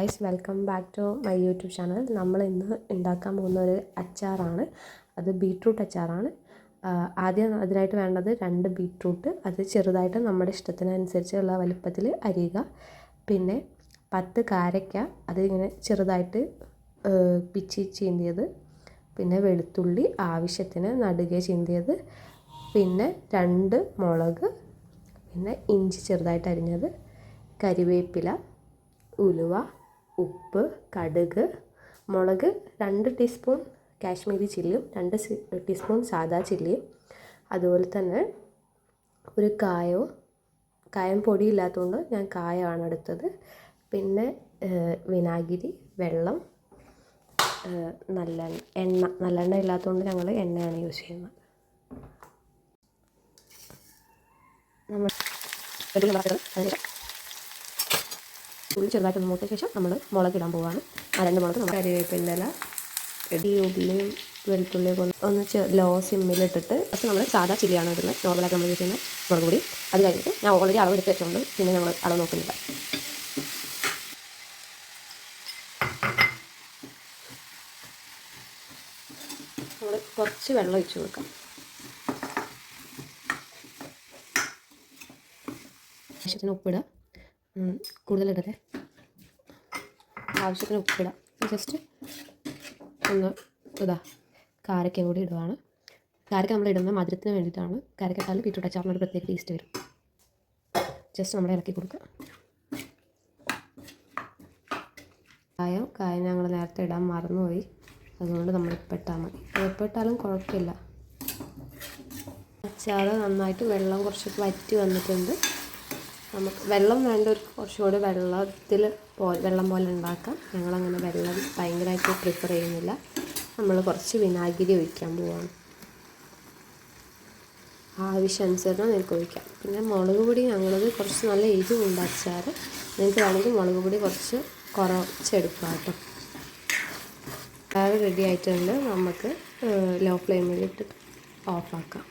Guys welcome back to my YouTube channel. നമ്മൾ ഇന്ന് ഉണ്ടാക്കാൻ പോകുന്ന ഒരു അച്ചാറാണ്. അത് ബീട്രൂട്ട് അച്ചാറാണ്. ആദ്യം അതിനായിട്ട് വേണ്ടത് രണ്ട് ബീട്രൂട്ട്. അത് ചെറുതായിട്ട് നമ്മുടെ ഇഷ്ടത്തിനനുസരിച്ചുള്ള വലുപ്പത്തിൽ അരിയുക. പിന്നെ പത്ത് കാരയ്ക്ക അതിങ്ങനെ ചെറുതായിട്ട് പിച്ചി ചീന്തിയത്. പിന്നെ വെളുത്തുള്ളി ആവശ്യത്തിന് നടുകെ ചീന്തിയത്. പിന്നെ രണ്ട് മുളക്. പിന്നെ ഇഞ്ചി ചെറുതായിട്ട് അരിഞ്ഞത്. കരിവേപ്പില ഉലുവ ഉപ്പ് കടുക് മുളക് രണ്ട് ടീസ്പൂൺ കാശ്മീരി ചില്ലിയും രണ്ട് ടീസ്പൂൺ സാദാ ചില്ലിയും. അതുപോലെ തന്നെ ഒരു കായവും കായം പൊടിയില്ലാത്തതുകൊണ്ട് ഞാൻ കായമാണ് എടുത്തത്. പിന്നെ വിനാഗിരി വെള്ളം നല്ല എണ്ണ നല്ലെണ്ണ ഇല്ലാത്തതുകൊണ്ട് ഞങ്ങൾ എണ്ണയാണ് യൂസ് ചെയ്യുന്നത്. നമ്മൾ ഉള്ളി ചെറുതായിട്ട് മൂത്ത ശേഷം നമ്മൾ മുളക് ഇടാൻ പോവാണ്. ആ രണ്ട് മുളക് നമ്മൾ കരിവേപ്പിന്റെ ഇല. ഈ ഉള്ളിയും വെളുത്തുള്ളിയും ഒന്ന് ഒന്ന് ലോ സിമ്മിലിട്ടിട്ട് ഫസ്റ്റ് നമ്മൾ സാധാ ചില്ലിയാണ് ഇടുന്നത്. നോർമലായിട്ട് നമ്മൾ യൂസ് ചെയ്യുന്ന മുളക് പൊടി. അത് കഴിഞ്ഞിട്ട് ഞാൻ ഓൾറെഡി അളവ് എടുത്ത് വെച്ചുകൊണ്ട് പിന്നെ ഞങ്ങൾ അളവ് നോക്കുന്നില്ല. നമ്മൾ കുറച്ച് വെള്ളം ഒഴിച്ചു കൊടുക്കാം. ആവശ്യത്തിന് ഉപ്പിടുക. കൂടുതലിടല്ലേ ആവശ്യത്തിന് ഉപ്പിടാം. ജസ്റ്റ് ഒന്ന് ഇതാ കാരക്കയും കൂടി ഇടുവാണ്. കാരക്ക നമ്മൾ ഇടുന്ന മധുരത്തിന് വേണ്ടിയിട്ടാണ്. കാരക്കട്ടാൽ ബീറ്റ്റൂട്ട് അച്ചാറിന് ഒരു പ്രത്യേക ടേസ്റ്റ് വരും. ജസ്റ്റ് നമ്മൾ ഇളക്കി കൊടുക്കുക കായം കായം ഞങ്ങൾ നേരത്തെ ഇടാൻ മറന്നുപോയി. അതുകൊണ്ട് നമ്മൾ ഇപ്പം മതി. എപ്പോൾ കുഴപ്പമില്ല. അച്ചാറ് നന്നായിട്ട് വെള്ളം കുറച്ച് വറ്റി വന്നിട്ടുണ്ട്. നമുക്ക് വെള്ളം വേണ്ട ഒരു കുറച്ചുകൂടി വെള്ളത്തിൽ പോ വെള്ളം പോലെ ഉണ്ടാക്കാം. ഞങ്ങളങ്ങനെ വെള്ളം ഭയങ്കരമായിട്ട് പ്രിഫർ ചെയ്യുന്നില്ല. നമ്മൾ കുറച്ച് വിനാഗിരി ഒഴിക്കാൻ പോവാണ്. ആവശ്യാനുസരണം നിങ്ങൾക്ക് ഒഴിക്കാം. പിന്നെ മുളക് പൊടി ഞങ്ങളത് കുറച്ച് നല്ല എരിവുണ്ട് അച്ചാർ നിങ്ങൾക്ക് വേണമെങ്കിൽ മുളക് പൊടി കുറച്ച് കുറച്ചെടുക്കാം കേട്ടോ. വേറെ റെഡി ആയിട്ടുണ്ട്. നമുക്ക് ലോ ഫ്ലെയിമിലിട്ട് ഓഫാക്കാം